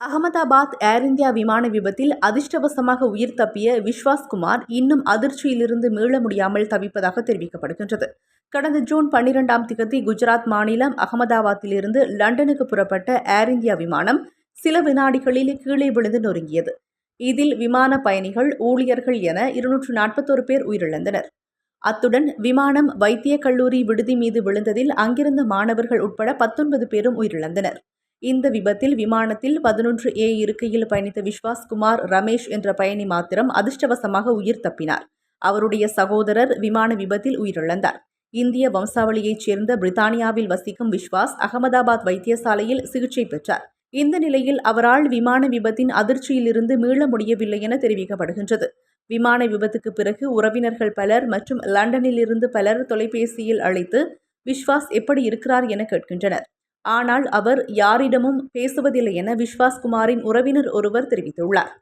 அகமதாபாத் ஏர் India விமான விபத்தில் அதிர்ஷ்டவசமாக உயிர் தப்பிய விஸ்வாஸ்குமார் இன்னும் அதிர்ச்சியிலிருந்து மீள முடியாமல் தவிப்பதாக தெரிவிக்கப்படுகின்றது. கடந்த ஜூன் பன்னிரெண்டாம் திகதி குஜராத் மாநிலம் அகமதாபாத்திலிருந்து லண்டனுக்கு புறப்பட்ட ஏர் இந்தியா விமானம் சில வினாடிகளில் கீழே விழுந்து நொறுங்கியது. இதில் விமான பயணிகள் ஊழியர்கள் என இருநூற்று நாற்பத்தோரு பேர் உயிரிழந்தனர். அத்துடன் விமானம் வைத்திய கல்லூரி விடுதி மீது விழுந்ததில் அங்கிருந்த மாணவர்கள் உட்பட பத்தொன்பது பேரும் உயிரிழந்தனர். இந்த விபத்தில் விமானத்தில் பதினொன்று ஏ இருக்கையில் பயணித்த விஸ்வாஸ் குமார் ரமேஷ் என்ற பயணி மாத்திரம் அதிர்ஷ்டவசமாக உயிர் தப்பினார். அவருடைய சகோதரர் விமான விபத்தில் உயிரிழந்தார். இந்திய வம்சாவளியைச் சேர்ந்த பிரித்தானியாவில் வசிக்கும் விஸ்வாஸ் அகமதாபாத் வைத்தியசாலையில் சிகிச்சை பெற்றார். இந்த நிலையில் அவரால் விமான விபத்தின் அதிர்ச்சியிலிருந்து மீள முடியவில்லை என தெரிவிக்கப்படுகின்றது. விமான விபத்துக்கு பிறகு உறவினர்கள் பலர் மற்றும் லண்டனிலிருந்து பலர் தொலைபேசியில் அழைத்து விஸ்வாஸ் எப்படி இருக்கிறார்? என கேட்கின்றனர். ஆனால் அவர் யாரிடமும் பேசுவதில்லை என விஸ்வாஸ் குமாரின் உறவினர் ஒருவர் தெரிவித்துள்ளார்.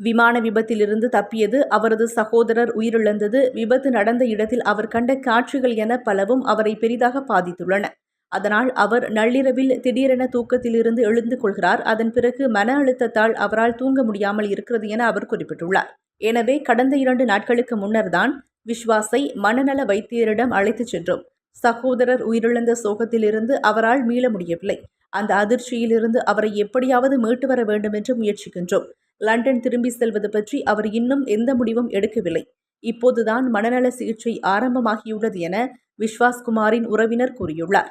விமான விபத்திலிருந்து தப்பியது அவரது சகோதரர் உயிரிழந்தது. விபத்து நடந்த இடத்தில் அவர் கண்ட காட்சிகள் என பலவும் அவரை பெரிதாக பாதித்துள்ளன. அதனால் அவர் நள்ளிரவில் திடீரென தூக்கத்திலிருந்து எழுந்து கொள்கிறார். அதன் பிறகு மன அழுத்தத்தால் அவரால் தூங்க முடியாமல் இருக்கிறது என அவர் குறிப்பிட்டுள்ளார். எனவே கடந்த இரண்டு நாட்களுக்கு முன்னர்தான் விஸ்வாஸை மனநல வைத்தியரிடம் அழைத்துச் சென்றோம். சகோதரர் உயிரிழந்த சோகத்திலிருந்து அவரால் மீள முடியவில்லை. அந்த அதிர்ச்சியிலிருந்து அவரை எப்படியாவது மீட்டு வர வேண்டும் என்று முயற்சிக்கின்றோம். லண்டன் திரும்பி செல்வது பற்றி அவர் இன்னும் எந்த முடிவும் எடுக்கவில்லை. இப்போதுதான் மனநல சிகிச்சை ஆரம்பமாகியுள்ளது என விஸ்வாஸ்குமாரின் உறவினர் கூறியுள்ளார்.